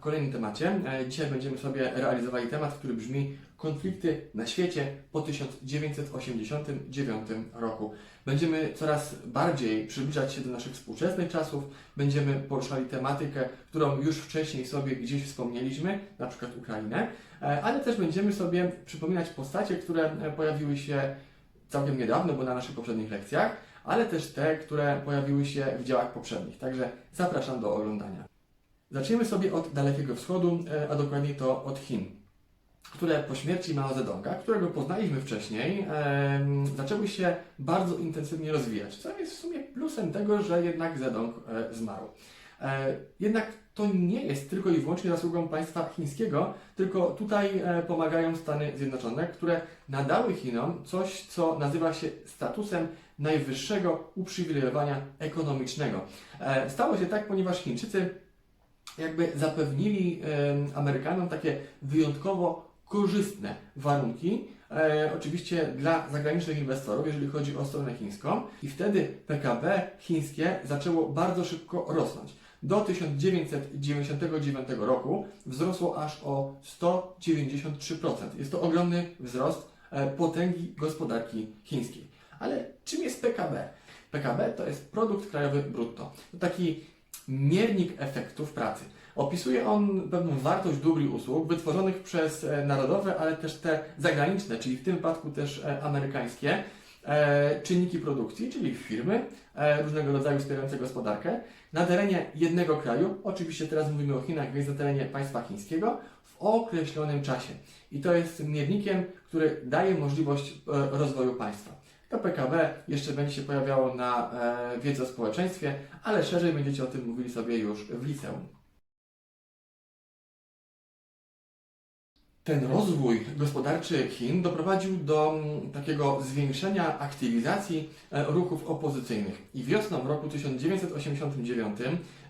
kolejnym temacie. E, Dzisiaj będziemy sobie realizowali temat, który brzmi konflikty na świecie po 1989 roku. Będziemy coraz bardziej przybliżać się do naszych współczesnych czasów, będziemy poruszali tematykę, którą już wcześniej sobie gdzieś wspomnieliśmy, na przykład Ukrainę, e, ale też będziemy sobie przypominać postacie, które e, pojawiły się całkiem niedawno, bo na naszych poprzednich lekcjach, ale też te, które pojawiły się w dziełach poprzednich. Także zapraszam do oglądania. Zacznijmy sobie od Dalekiego Wschodu, e, a dokładniej to od Chin, które po śmierci Mao Zedonga, którego poznaliśmy wcześniej, em, zaczęły się bardzo intensywnie rozwijać, co jest w sumie plusem tego, że jednak Zedong e, zmarł. E, Jednak to nie jest tylko i wyłącznie zasługą państwa chińskiego, tylko tutaj e, pomagają Stany Zjednoczone, które nadały Chinom coś, co nazywa się statusem najwyższego uprzywilejowania ekonomicznego. E, Stało się tak, ponieważ Chińczycy jakby zapewnili Amerykanom takie wyjątkowo korzystne warunki, e, oczywiście dla zagranicznych inwestorów, jeżeli chodzi o stronę chińską, i wtedy PKB chińskie zaczęło bardzo szybko rosnąć. Do 1999 roku wzrosło aż o 193%. Jest to ogromny wzrost e, potęgi gospodarki chińskiej. Ale czym jest PKB? PKB to jest produkt krajowy brutto. To taki miernik efektów pracy. Opisuje on pewną wartość dóbr i usług wytworzonych przez e, narodowe, ale też te zagraniczne, czyli w tym wypadku też e, amerykańskie, e, czynniki produkcji, czyli firmy różnego rodzaju wspierające gospodarkę na terenie jednego kraju, oczywiście teraz mówimy o Chinach, więc na terenie państwa chińskiego, w określonym czasie. I to jest miernikiem, który daje możliwość rozwoju państwa. To PKB jeszcze będzie się pojawiało na e, wiedzy o społeczeństwie, ale szerzej będziecie o tym mówili sobie już w liceum. Ten rozwój gospodarczy Chin doprowadził do mm, takiego zwiększenia aktywizacji e, ruchów opozycyjnych. I wiosną roku 1989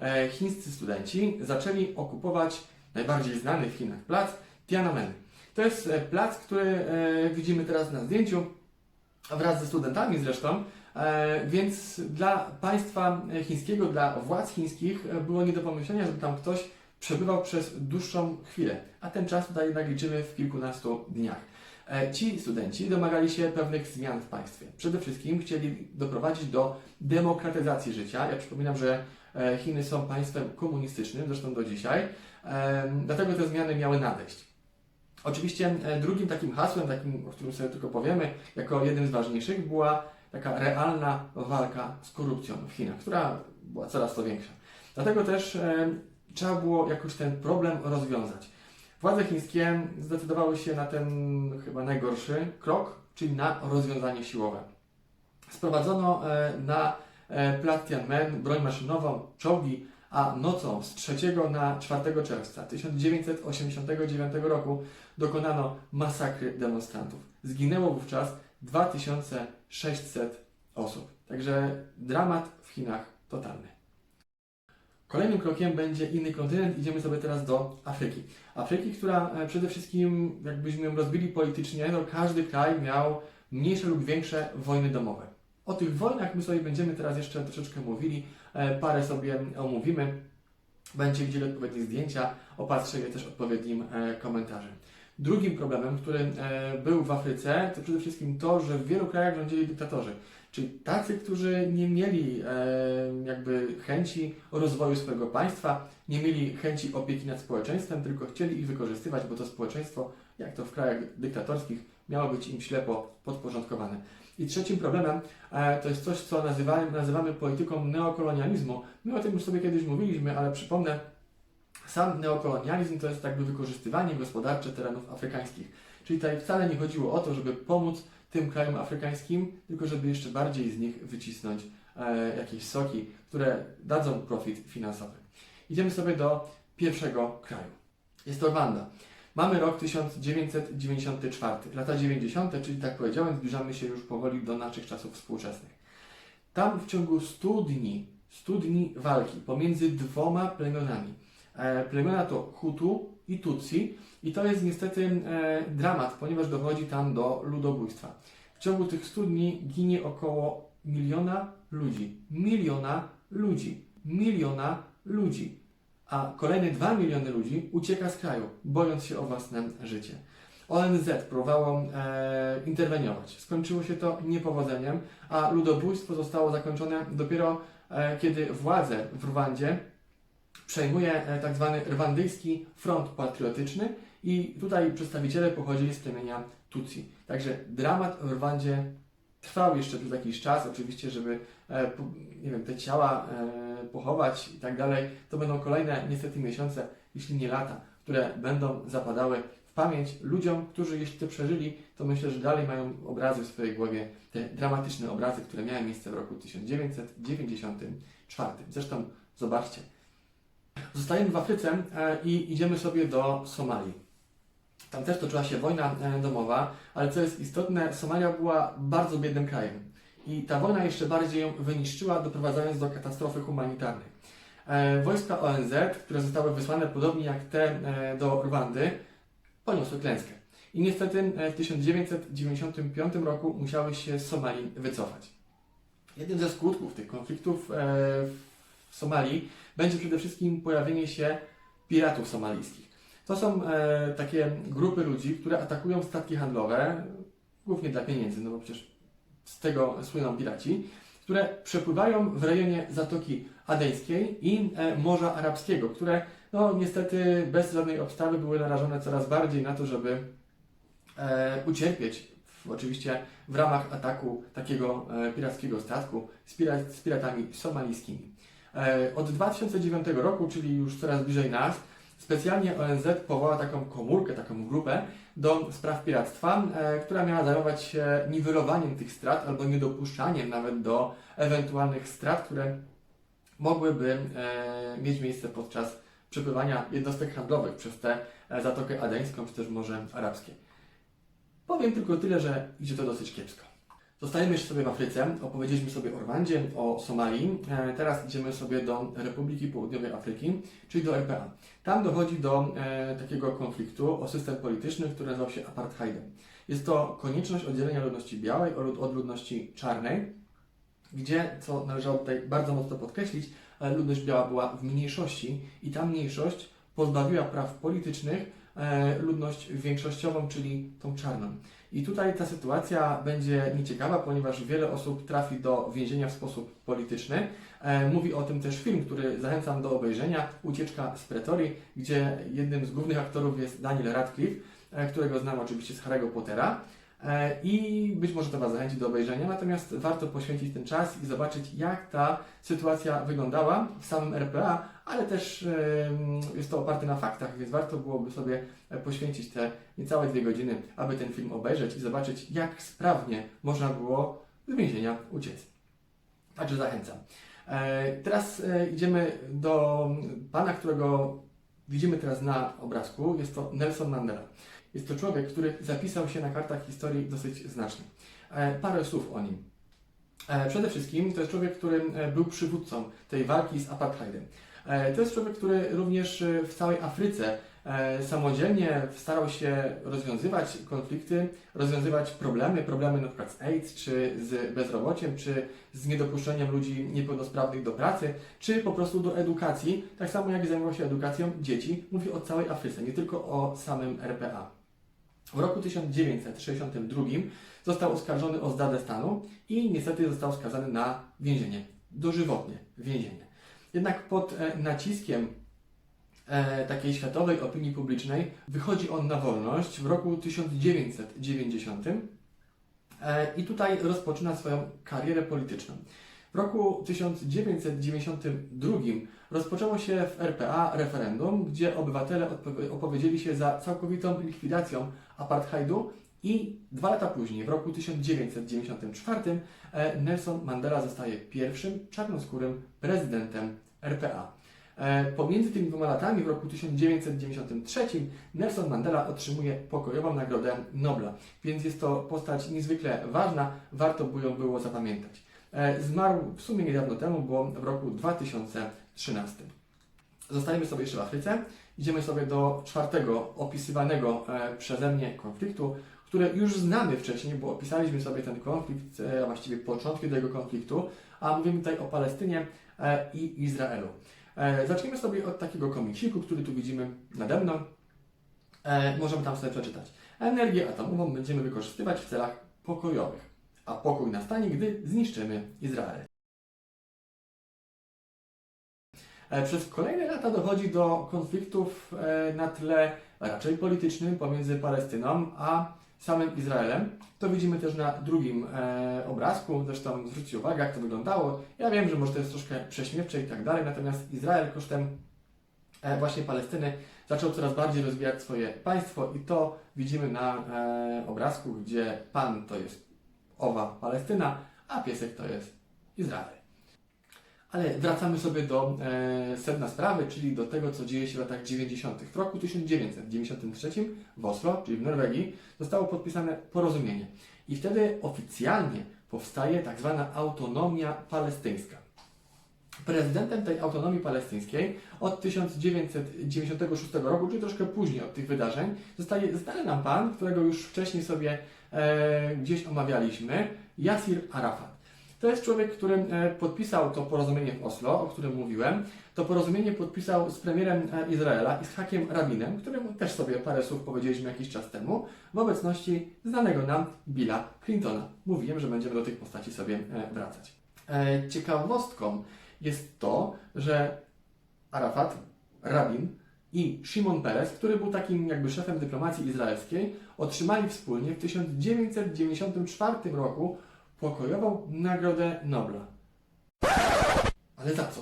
e, chińscy studenci zaczęli okupować najbardziej znany w Chinach plac Tiananmen. To jest e, plac, który widzimy teraz na zdjęciu wraz ze studentami zresztą, e, więc dla państwa chińskiego, dla władz chińskich e, było nie do pomyślenia, żeby tam ktoś przebywał przez dłuższą chwilę, a ten czas tutaj jednak liczymy w kilkunastu dniach. E, Ci studenci domagali się pewnych zmian w państwie. Przede wszystkim chcieli doprowadzić do demokratyzacji życia. Ja przypominam, że Chiny są państwem komunistycznym, zresztą do dzisiaj, dlatego te zmiany miały nadejść. Oczywiście e, drugim takim hasłem, takim, o którym sobie tylko powiemy, jako jednym z ważniejszych, była taka realna walka z korupcją w Chinach, która była coraz to większa. Dlatego też e, trzeba było jakoś ten problem rozwiązać. Władze chińskie zdecydowały się na ten chyba najgorszy krok, czyli na rozwiązanie siłowe. Sprowadzono e, na plac Tiananmen broń maszynową, czołgi, a nocą z 3 na 4 czerwca 1989 roku dokonano masakry demonstrantów. Zginęło wówczas 2600 osób. Także dramat w Chinach totalny. Kolejnym krokiem będzie inny kontynent. Idziemy sobie teraz do Afryki. Afryki, która e, przede wszystkim, jakbyśmy ją rozbili politycznie, no każdy kraj miał mniejsze lub większe wojny domowe. O tych wojnach my sobie będziemy teraz jeszcze troszeczkę mówili, e, parę sobie omówimy. Będziecie widzieli odpowiednie zdjęcia, opatrzę je też odpowiednim e, komentarzem. Drugim problemem, który e, był w Afryce, to przede wszystkim to, że w wielu krajach rządzili dyktatorzy. Czyli tacy, którzy nie mieli jakby chęci rozwoju swojego państwa, nie mieli chęci opieki nad społeczeństwem, tylko chcieli ich wykorzystywać, bo to społeczeństwo, jak to w krajach dyktatorskich, miało być im ślepo podporządkowane. I trzecim problemem e, to jest coś, co nazywamy, nazywamy polityką neokolonializmu. My o tym już sobie kiedyś mówiliśmy, ale przypomnę, sam neokolonializm to jest jakby wykorzystywanie gospodarcze terenów afrykańskich. Czyli tutaj wcale nie chodziło o to, żeby pomóc tym krajom afrykańskim, tylko żeby jeszcze bardziej z nich wycisnąć e, jakieś soki, które dadzą profit finansowy. Idziemy sobie do pierwszego kraju. Jest to Rwanda. Mamy rok 1994, lata 90., czyli tak powiedziałem, zbliżamy się już powoli do naszych czasów współczesnych. Tam w ciągu 100 dni, 100 dni walki pomiędzy dwoma plemionami. E, plemiona to Hutu i Tutsi i to jest niestety e, dramat, ponieważ dochodzi tam do ludobójstwa. W ciągu tych 100 dni ginie około miliona ludzi. Miliona ludzi. Miliona ludzi. A kolejne 2 miliony ludzi ucieka z kraju, bojąc się o własne życie. ONZ próbowało e, interweniować. Skończyło się to niepowodzeniem, a ludobójstwo zostało zakończone dopiero e, kiedy władzę w Rwandzie przejmuje e, tak zwany Rwandyjski Front Patriotyczny i tutaj przedstawiciele pochodzili z plemienia Tutsi. Także dramat w Rwandzie trwał jeszcze przez jakiś czas, oczywiście, żeby e, nie wiem, te ciała e, pochować i tak dalej. To będą kolejne niestety miesiące, jeśli nie lata, które będą zapadały w pamięć ludziom, którzy jeśli to przeżyli, to myślę, że dalej mają obrazy w swojej głowie, te dramatyczne obrazy, które miały miejsce w roku 1994. Zresztą zobaczcie. Zostajemy w Afryce e, i idziemy sobie do Somalii. Tam też toczyła się wojna e, domowa, ale co jest istotne, Somalia była bardzo biednym krajem. I ta wojna jeszcze bardziej ją wyniszczyła, doprowadzając do katastrofy humanitarnej. E, Wojska ONZ, które zostały wysłane podobnie jak te e, do Rwandy, poniosły klęskę. I niestety e, w 1995 roku musiały się z Somalii wycofać. Jednym ze skutków tych konfliktów w Somalii będzie przede wszystkim pojawienie się piratów somalijskich. To są takie grupy ludzi, które atakują statki handlowe, głównie dla pieniędzy, no bo przecież z tego słyną piraci, które przepływają w rejonie Zatoki Adeńskiej i e, Morza Arabskiego, które no niestety bez żadnej obstawy były narażone coraz bardziej na to, żeby e, ucierpieć w, oczywiście w ramach ataku takiego e, pirackiego statku z, z piratami somalijskimi. E, Od 2009 roku, czyli już coraz bliżej nas, specjalnie ONZ powołała taką komórkę, taką grupę do spraw piractwa, e, która miała zajmować się niwelowaniem tych strat albo niedopuszczaniem nawet do ewentualnych strat, które mogłyby e, mieć miejsce podczas przepływania jednostek handlowych przez tę e, Zatokę Adeńską czy też Morze Arabskie. Powiem tylko tyle, że idzie to dosyć kiepsko. Zostajemy jeszcze sobie w Afryce, opowiedzieliśmy sobie o Rwandzie, o Somalii. E, Teraz idziemy sobie do Republiki Południowej Afryki, czyli do RPA. Tam dochodzi do e, takiego konfliktu o system polityczny, który nazywał się apartheidem. Jest to konieczność oddzielenia ludności białej od, ludności czarnej, gdzie, co należało tutaj bardzo mocno podkreślić, e, ludność biała była w mniejszości i ta mniejszość pozbawiła praw politycznych e, ludność większościową, czyli tą czarną. I tutaj ta sytuacja będzie nieciekawa, ponieważ wiele osób trafi do więzienia w sposób polityczny. E, Mówi o tym też film, który zachęcam do obejrzenia, Ucieczka z Pretorii, gdzie jednym z głównych aktorów jest Daniel Radcliffe, e, którego znam oczywiście z Harry'ego Pottera. E, I być może to Was zachęci do obejrzenia, natomiast warto poświęcić ten czas i zobaczyć, jak ta sytuacja wyglądała w samym RPA, ale też jest to oparte na faktach, więc warto byłoby sobie poświęcić te niecałe dwie godziny, aby ten film obejrzeć i zobaczyć, jak sprawnie można było z więzienia uciec. Także zachęcam. E, Teraz e, idziemy do pana, którego widzimy teraz na obrazku. Jest to Nelson Mandela. Jest to człowiek, który zapisał się na kartach historii dosyć znacznie. E, Parę słów o nim. E, Przede wszystkim to jest człowiek, który e, był przywódcą tej walki z apartheidem. To jest człowiek, który również w całej Afryce samodzielnie starał się rozwiązywać konflikty, rozwiązywać problemy, problemy przykład z AIDS, czy z bezrobociem, czy z niedopuszczeniem ludzi niepełnosprawnych do pracy, czy po prostu do edukacji, tak samo jak zajmował się edukacją dzieci. Mówię o całej Afryce, nie tylko o samym RPA. W roku 1962 został oskarżony o zdradę stanu i niestety został skazany na więzienie, dożywotnie więzienie. Jednak pod e, naciskiem e, takiej światowej opinii publicznej wychodzi on na wolność w roku 1990 e, i tutaj rozpoczyna swoją karierę polityczną. Roku 1992 rozpoczęło się w RPA referendum, gdzie obywatele opowiedzieli się za całkowitą likwidacją apartheidu i dwa lata później, w roku 1994, e, Nelson Mandela zostaje pierwszym czarnoskórym prezydentem RPA. E, Pomiędzy tymi dwoma latami, w roku 1993, Nelson Mandela otrzymuje pokojową Nagrodę Nobla, więc jest to postać niezwykle ważna, warto by ją było zapamiętać. E, Zmarł w sumie niedawno temu, bo w roku 2013. Zostajemy sobie jeszcze w Afryce. Idziemy sobie do czwartego opisywanego e, przeze mnie konfliktu, które już znamy wcześniej, bo opisaliśmy sobie ten konflikt, e, a właściwie początki tego konfliktu, a mówimy tutaj o Palestynie i Izraelu. Zacznijmy sobie od takiego komiksiku, który tu widzimy nade mną. Możemy tam sobie przeczytać. Energię atomową będziemy wykorzystywać w celach pokojowych, a pokój nastanie, gdy zniszczymy Izrael. E, Przez kolejne lata dochodzi do konfliktów e, na tle raczej politycznym pomiędzy Palestyną a samym Izraelem. To widzimy też na drugim e, obrazku, zresztą zwróćcie uwagę, jak to wyglądało. Ja wiem, że może to jest troszkę prześmiewcze i tak dalej, natomiast Izrael kosztem właśnie Palestyny zaczął coraz bardziej rozwijać swoje państwo i to widzimy na obrazku, gdzie pan to jest owa Palestyna, a piesek to jest Izrael. Ale wracamy sobie do e, sedna sprawy, czyli do tego, co dzieje się w latach 90. W roku 1993 w Oslo, czyli w Norwegii, zostało podpisane porozumienie. I wtedy oficjalnie powstaje tak zwana autonomia palestyńska. Prezydentem tej autonomii palestyńskiej od 1996 roku, czyli troszkę później od tych wydarzeń, zostaje znany nam pan, którego już wcześniej sobie e, gdzieś omawialiśmy, Yasir Arafat. To jest człowiek, który e, podpisał to porozumienie w Oslo, o którym mówiłem. To porozumienie podpisał z premierem e, Izraela, Ishakiem Rabinem, któremu też sobie parę słów powiedzieliśmy jakiś czas temu, w obecności znanego nam Billa Clintona. Mówiłem, że będziemy do tych postaci sobie wracać. Ciekawostką jest to, że Arafat, Rabin i Shimon Peres, który był takim jakby szefem dyplomacji izraelskiej, otrzymali wspólnie w 1994 roku pokojową Nagrodę Nobla. Ale za co?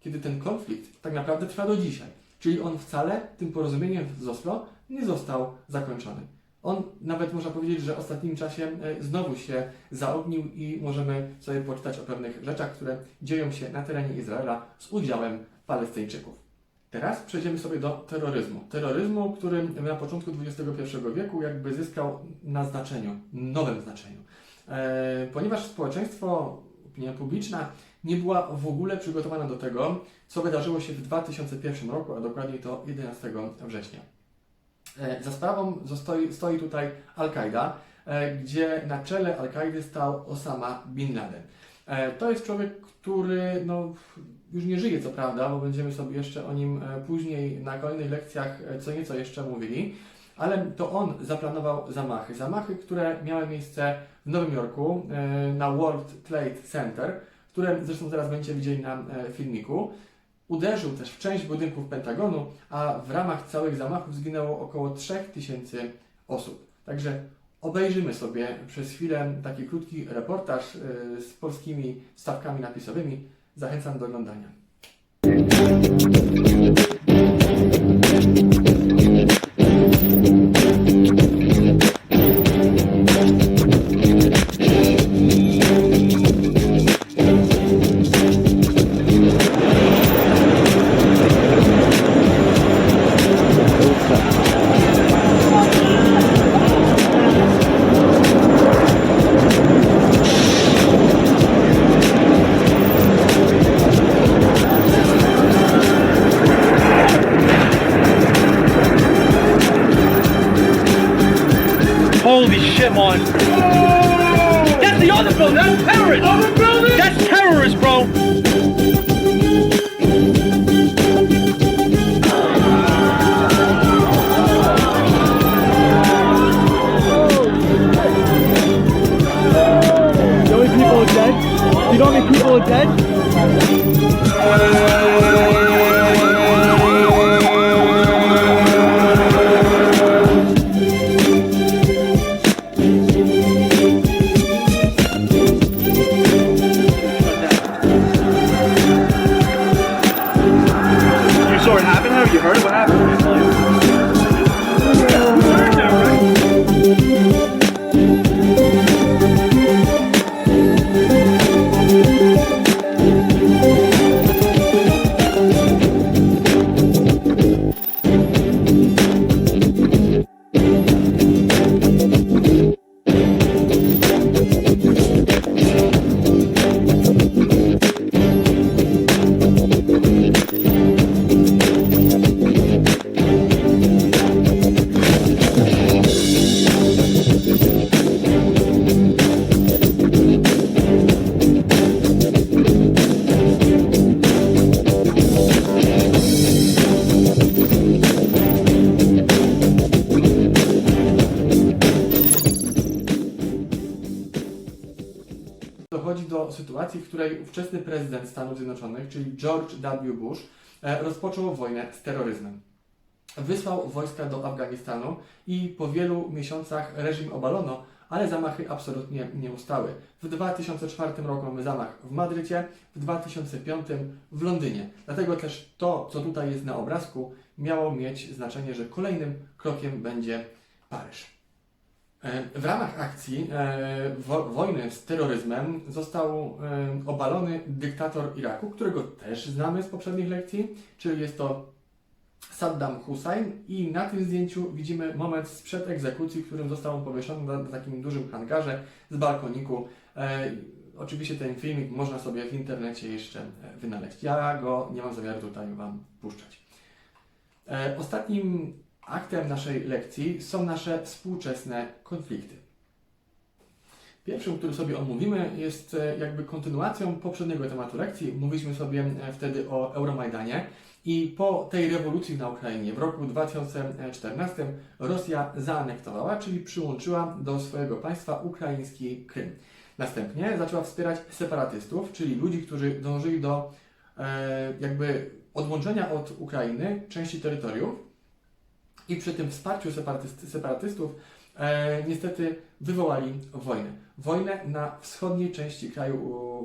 Kiedy ten konflikt tak naprawdę trwa do dzisiaj. Czyli on wcale tym porozumieniem z Oslo nie został zakończony. On nawet można powiedzieć, że w ostatnim czasie e, znowu się zaognił i możemy sobie poczytać o pewnych rzeczach, które dzieją się na terenie Izraela z udziałem Palestyńczyków. Teraz przejdziemy sobie do terroryzmu. Terroryzmu, który na początku XXI wieku jakby zyskał na znaczeniu, nowym znaczeniu. E, ponieważ społeczeństwo, opinia publiczna nie była w ogóle przygotowana do tego, co wydarzyło się w 2001 roku, a dokładniej to 11 września. E, Za sprawą stoi, stoi tutaj Al-Kaida, e, gdzie na czele Al-Kaidy stał Osama Bin Laden. E, To jest człowiek, który no, już nie żyje, co prawda, bo będziemy sobie jeszcze o nim e, później na kolejnych lekcjach e, co nieco jeszcze mówili, ale to on zaplanował zamachy. Zamachy, które miały miejsce w Nowym Jorku na World Trade Center, które zresztą zaraz będziecie widzieli na filmiku. Uderzył też w część budynków Pentagonu, a w ramach całych zamachów zginęło około 3000 osób. Także obejrzymy sobie przez chwilę taki krótki reportaż e, z polskimi stawkami napisowymi. Zachęcam do oglądania. The other building. That's terrorist. Other building? That's terrorist, bro. The only people are dead? You know how many people are dead? have. Której ówczesny prezydent Stanów Zjednoczonych, czyli George W. Bush, e, rozpoczął wojnę z terroryzmem. Wysłał wojska do Afganistanu i po wielu miesiącach reżim obalono, ale zamachy absolutnie nie ustały. W 2004 roku mamy zamach w Madrycie, w 2005 w Londynie. Dlatego też to, co tutaj jest na obrazku, miało mieć znaczenie, że kolejnym krokiem będzie Paryż. E, W ramach akcji e, wo, wojny z terroryzmem został e, obalony dyktator Iraku, którego też znamy z poprzednich lekcji, czyli jest to Saddam Hussein i na tym zdjęciu widzimy moment sprzed egzekucji, w którym został on powieszony na, takim dużym hangarze z balkoniku. Oczywiście ten filmik można sobie w internecie jeszcze wynaleźć. Ja go nie mam zamiaru tutaj Wam puszczać. Ostatnim aktem naszej lekcji są nasze współczesne konflikty. Pierwszym, który sobie omówimy, jest e, jakby kontynuacją poprzedniego tematu lekcji. Mówiliśmy sobie e, wtedy o Euromajdanie i po tej rewolucji na Ukrainie w roku 2014 Rosja zaanektowała, czyli przyłączyła do swojego państwa ukraiński Krym. Następnie zaczęła wspierać separatystów, czyli ludzi, którzy dążyli do e, jakby odłączenia od Ukrainy części terytoriów i przy tym wsparciu separatyst- separatystów e, niestety wywołali wojnę. Wojnę na wschodniej części kraju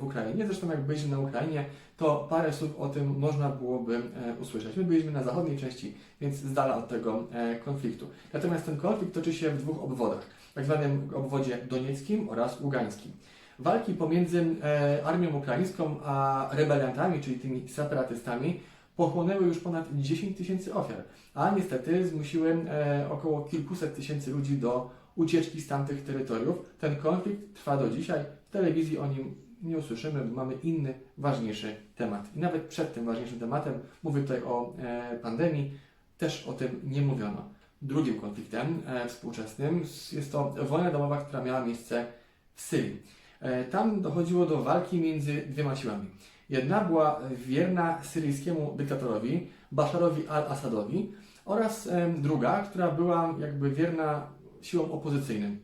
w Ukrainie. Zresztą jak byliśmy na Ukrainie, to parę słów o tym można byłoby e, usłyszeć. My byliśmy na zachodniej części, więc z dala od tego e, konfliktu. Natomiast ten konflikt toczy się w dwóch obwodach, tak zwanym obwodzie donieckim oraz ługańskim. Walki pomiędzy e, armią ukraińską a rebeliantami, czyli tymi separatystami, pochłonęły już ponad 10 tysięcy ofiar, a niestety zmusiły e, około kilkuset tysięcy ludzi do ucieczki z tamtych terytoriów. Ten konflikt trwa do dzisiaj. W telewizji o nim nie usłyszymy, bo mamy inny, ważniejszy temat. I nawet przed tym ważniejszym tematem, mówię tutaj o e, pandemii, też o tym nie mówiono. Drugim konfliktem e, współczesnym jest to wojna domowa, która miała miejsce w Syrii. Tam dochodziło do walki między dwiema siłami. Jedna była wierna syryjskiemu dyktatorowi Basharowi al-Assadowi oraz druga, która była jakby wierna siłom opozycyjnym.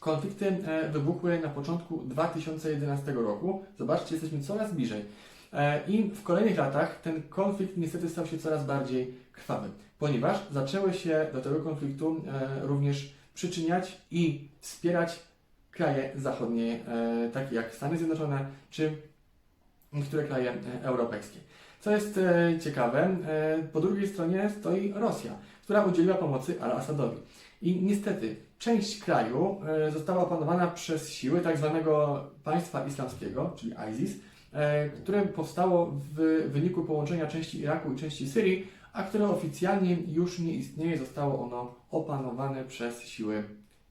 Konflikty wybuchły na początku 2011 roku. Zobaczcie, jesteśmy coraz bliżej. E, I w kolejnych latach ten konflikt niestety stał się coraz bardziej krwawy, ponieważ zaczęły się do tego konfliktu e, również przyczyniać i wspierać kraje zachodnie, e, takie jak Stany Zjednoczone czy niektóre kraje e, europejskie. Co jest e, ciekawe, e, po drugiej stronie stoi Rosja, która udzieliła pomocy al-Assadowi. I niestety część kraju została opanowana przez siły tak zwanego państwa islamskiego, czyli ISIS, które powstało w wyniku połączenia części Iraku i części Syrii, a które oficjalnie już nie istnieje, zostało ono opanowane przez siły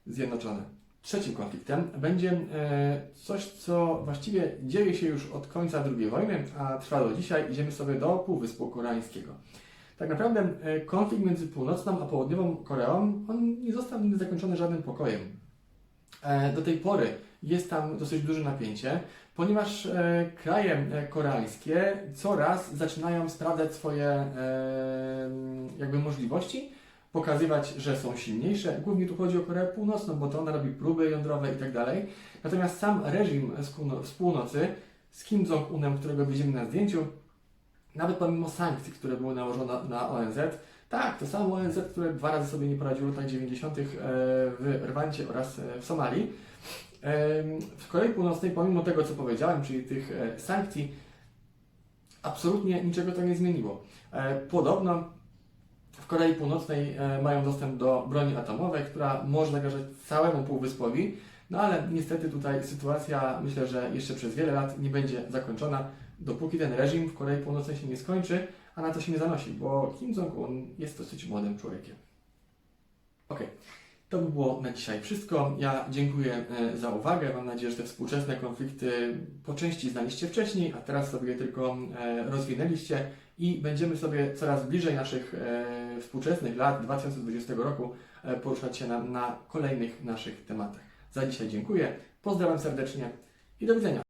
zjednoczone. Trzecim konfliktem będzie e, coś, co właściwie dzieje się już od końca II wojny, a trwa do dzisiaj. Idziemy sobie do Półwyspu Koreańskiego. Tak naprawdę e, konflikt między północną a południową Koreą, on nie został nigdy zakończony żadnym pokojem. E, Do tej pory jest tam dosyć duże napięcie, ponieważ kraje koreańskie coraz zaczynają sprawdzać swoje jakby możliwości, pokazywać, że są silniejsze. Głównie tu chodzi o Koreę Północną, bo to ona robi próby jądrowe i tak dalej. Natomiast sam reżim z półno- z północy, z Kim Jong-unem, którego widzimy na zdjęciu, nawet pomimo sankcji, które były nałożone na ONZ, tak, to samo ONZ, które dwa razy sobie nie poradziło w latach 90. e, w Rwandzie oraz e, w Somalii. W Korei Północnej, pomimo tego, co powiedziałem, czyli tych e, sankcji, absolutnie niczego to nie zmieniło. Podobno w Korei Północnej e, mają dostęp do broni atomowej, która może zagrażać całemu półwyspowi, no ale niestety tutaj sytuacja, myślę, że jeszcze przez wiele lat nie będzie zakończona, dopóki ten reżim w Korei Północnej się nie skończy, a na to się nie zanosi, bo Kim Jong-un jest dosyć młodym człowiekiem. Okej, to by było na dzisiaj wszystko. Ja dziękuję e, za uwagę. Mam nadzieję, że te współczesne konflikty po części znaliście wcześniej, a teraz sobie je tylko e, rozwinęliście i będziemy sobie coraz bliżej naszych e, współczesnych lat 2020 roku e, poruszać się na, na kolejnych naszych tematach. Za dzisiaj dziękuję, pozdrawiam serdecznie i do widzenia.